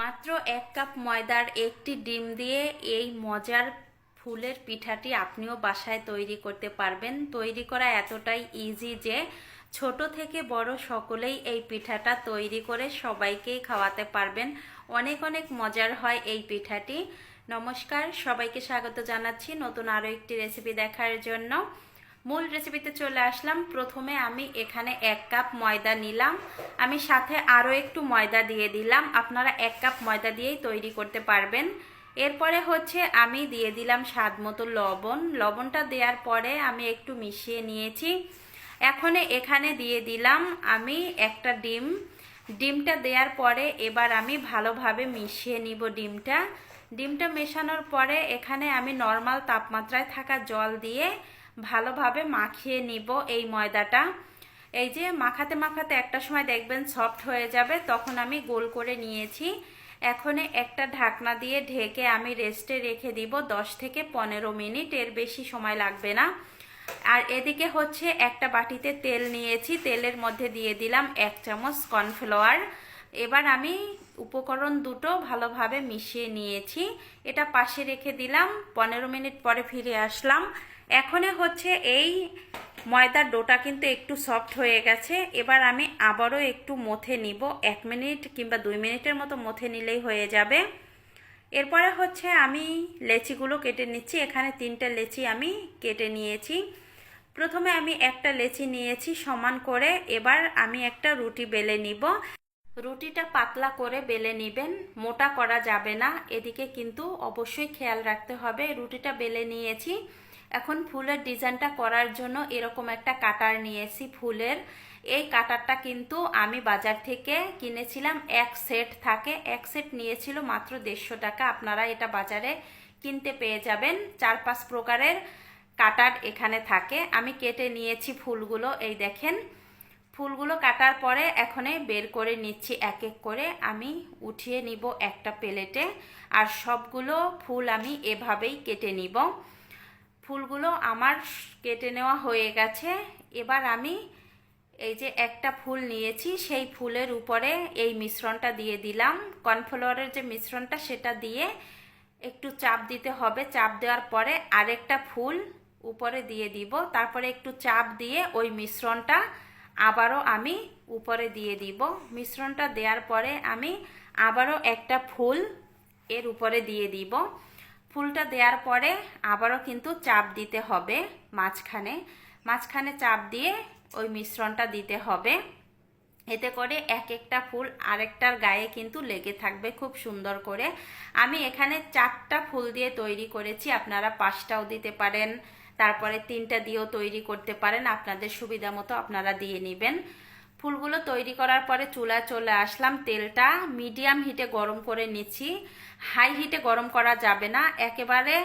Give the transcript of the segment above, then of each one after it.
মাত্র এক কাপ ময়দার একটি ডিম দিয়ে এই মজার ফুলের পিঠাটি আপনিও বাসায় তৈরি করতে পারবেন। তৈরি করা এতটাই ইজি যে ছোট থেকে বড় সকলেই এই পিঠাটা তৈরি করে সবাইকেই খাওয়াতে পারবেন। অনেক অনেক মজার হয় এই পিঠাটি। নমস্কার, সবাইকে স্বাগত জানাচ্ছি নতুন আরও একটি রেসিপি দেখার জন্য। মূল রেসিপিতে চলে আসলাম। প্রথমে আমি এখানে এক কাপ ময়দা নিলাম। আমি সাথে আরও একটু ময়দা দিয়ে দিলাম। আপনারা এক কাপ ময়দা দিয়েই তৈরি করতে পারবেন। এরপরে হচ্ছে আমি দিয়ে দিলাম স্বাদ মতো লবণ। লবণটা দেওয়ার পরে আমি একটু মিশিয়ে নিয়েছি। এখন এখানে দিয়ে দিলাম আমি একটা ডিম। ডিমটা দেওয়ার পরে এবার আমি ভালোভাবে মিশিয়ে নিব ডিমটা। ডিমটা মেশানোর পরে এখানে আমি নর্মাল তাপমাত্রায় থাকা জল দিয়ে ভালোভাবে মাখিয়ে নিব এই ময়দাটা। এই যে মাখাতে মাখাতে একটা সময় দেখবেন সফট হয়ে যাবে, তখন আমি গোল করে নিয়েছি। এখন একটা ঢাকনা দিয়ে ঢেকে আমি রেস্টে রেখে দিব দশ থেকে পনেরো মিনিট, এর বেশি সময় লাগবে না। আর এদিকে হচ্ছে একটা বাটিতে তেল নিয়েছি, তেলের মধ্যে দিয়ে দিলাম এক চামচ কর্নফ্লাওয়ার এবার আমি উপকরণ দুটো ভালোভাবে মিশিয়ে নিয়েছি। এটা পাশে রেখে দিলাম, পনেরো মিনিট পরে ফিরে আসলাম। এখনে হচ্ছে এই ময়দার ডোটা কিন্তু একটু সফট হয়ে গেছে। এবার আমি আবারও একটু মথে নিব। এক মিনিট কিংবা দুই মিনিটের মতো মথে নিলেই হয়ে যাবে। এরপরে হচ্ছে আমি লেচিগুলো কেটে নিচ্ছি। এখানে তিনটা লেচি আমি কেটে নিয়েছি। প্রথমে আমি একটা লেচি নিয়েছি সমান করে। এবার আমি একটা রুটি বেলে নিব। রুটিটা পাতলা করে বেলে নেবেন। মোটা করা যাবে না। এদিকে কিন্তু অবশ্যই খেয়াল রাখতে হবে। রুটিটা বেলে নিয়েছি। এখন ফুলের ডিজাইনটা করার জন্য এরকম একটা কাটার নিয়েছি ফুলের। এই কাটারটা কিন্তু আমি বাজার থেকে কিনেছিলাম, এক সেট থাকে, এক সেট নিয়েছিল মাত্র দেড়শো টাকা। আপনারা এটা বাজারে কিনতে পেয়ে যাবেন। চার পাঁচ প্রকারের কাটার এখানে থাকে। আমি কেটে নিয়েছি ফুলগুলো, এই দেখেন। ফুলগুলো কাটার পরে এখনে বের করে নিচ্ছি এক এক করে। আমি উঠিয়ে নিব একটা প্লেটে। আর সবগুলো ফুল আমি এভাবেই কেটে নিব। ফুলগুলো আমার কেটে নেওয়া হয়ে গেছে। এবার আমি এই যে একটা ফুল নিয়েছি, সেই ফুলের উপরে এই মিশ্রণটা দিয়ে দিলাম। কর্নফ্লাওয়ারের যে মিশ্রণটা, সেটা দিয়ে একটু চাপ দিতে হবে। চাপ দেওয়ার পরে আরেকটা ফুল উপরে দিয়ে দিব। তারপরে একটু চাপ দিয়ে ওই মিশ্রণটা আবারও আমি উপরে দিয়ে দিব। মিশ্রণটা দেওয়ার পরে আমি আবারও একটা ফুল এর উপরে দিয়ে দিব। ফুলটা দেওয়ার পরে আবারও কিন্তু চাপ দিতে হবে মাঝখানে। মাঝখানে চাপ দিয়ে ওই মিশ্রণটা দিতে হবে। এতে করে এক একটা ফুল আরেকটার গায়ে কিন্তু লেগে থাকবে খুব সুন্দর করে। আমি এখানে চারটা ফুল দিয়ে তৈরি করেছি, আপনারা পাঁচটাও দিতে পারেন। তারপরে তিনটা দিয়েও তৈরি করতে পারেন, আপনাদের সুবিধা মতো আপনারা দিয়ে নেবেন। ফুলগুলো তৈরি করার পরে চুলা চলে আসলাম। তেলটা মিডিয়াম হিটে গরম করে নিচ্ছি। হাই হিটে গরম করা যাবে না। একেবারে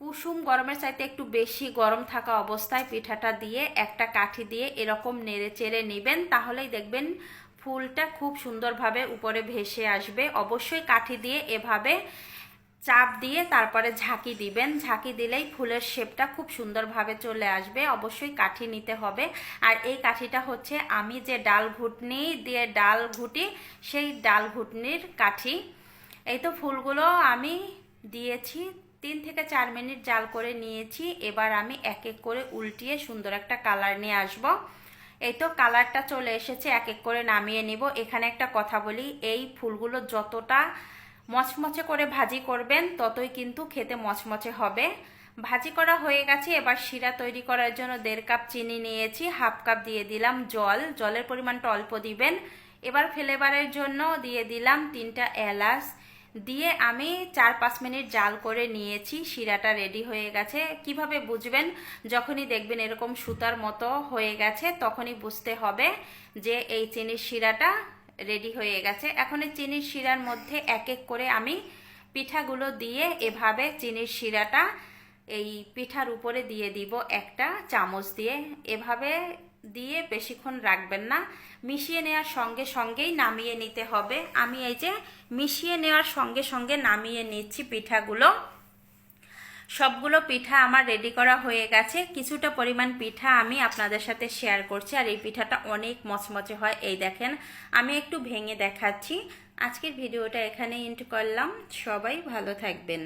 কুসুম গরমের চাইতে একটু বেশি গরম থাকা অবস্থায় পিঠাটা দিয়ে একটা কাঠি দিয়ে এরকম নেড়ে চেড়ে নেবেন, তাহলেই দেখবেন ফুলটা খুব সুন্দরভাবে উপরে ভেসে আসবে। অবশ্যই কাঠি দিয়ে এভাবে চাপ দিয়ে তারপরে ঝাঁকি দিবেন। ঝাঁকি দিলেই ফুলের শেপটা খুব সুন্দরভাবে চলে আসবে। অবশ্যই কাঠি নিতে হবে। আর এই কাঠিটা হচ্ছে আমি যে ডাল ঘুটনি দিয়ে ডাল ঘুটি, সেই ডাল ঘুটনির কাঠি। এই তো ফুলগুলো আমি দিয়েছি। তিন থেকে চার মিনিট জাল করে নিয়েছি। এবার আমি এক এক করে উল্টিয়ে সুন্দর একটা কালার নিয়ে আসব। এই তো কালারটা চলে এসেছে। এক এক করে নামিয়ে নিব। এখানে একটা কথা বলি। এই ফুলগুলো যতটা মচমচে করে ভাজি করবেন, ততই কিন্তু খেতে মচমচে হবে। ভাজি করা হয়ে গেছে, এবার শিরা তৈরি করার জন্য দেড় কাপ চিনি নিয়েছি, হাফ কাপ দিয়ে দিলাম জল। জলের পরিমাণটা অল্প দিবেন। এবার ফ্লেভারের জন্য দিয়ে দিলাম তিনটা এলাচ। দিয়ে আমি চার পাঁচ মিনিট জাল করে নিয়েছি, শিরাটা রেডি হয়ে গেছে। কীভাবে বুঝবেন? যখনই দেখবেন এরকম সুতার মতো হয়ে গেছে, তখনই বুঝতে হবে যে এই চিনির শিরাটা রেডি হয়ে গেছে। এখন এই চিনির শিরার মধ্যে এক এক করে আমি পিঠাগুলো দিয়ে এভাবে চিনির শিরাটা এই পিঠার উপরে দিয়ে দিব একটা চামচ দিয়ে। এভাবে দিয়ে বেশিক্ষণ রাখবেন না। মিশিয়ে নেওয়ার সঙ্গে সঙ্গেই নামিয়ে নিতে হবে। আমি এই যে মিশিয়ে নেওয়ার সঙ্গে সঙ্গে নামিয়ে নিচ্ছি পিঠাগুলো। সবগুলো পিঠা আমার রেডি করা হয়ে গেছে। কিছুটা পরিমাণ পিঠা আমি আপনাদের সাথে শেয়ার করছি, আর এই পিঠাটা অনেক মচমচে হয়, এই দেখেন, আমি একটু ভেঙে দেখাচ্ছি। আজকের ভিডিওটা এখানে এন্ড করলাম। সবাই ভালো থাকবেন।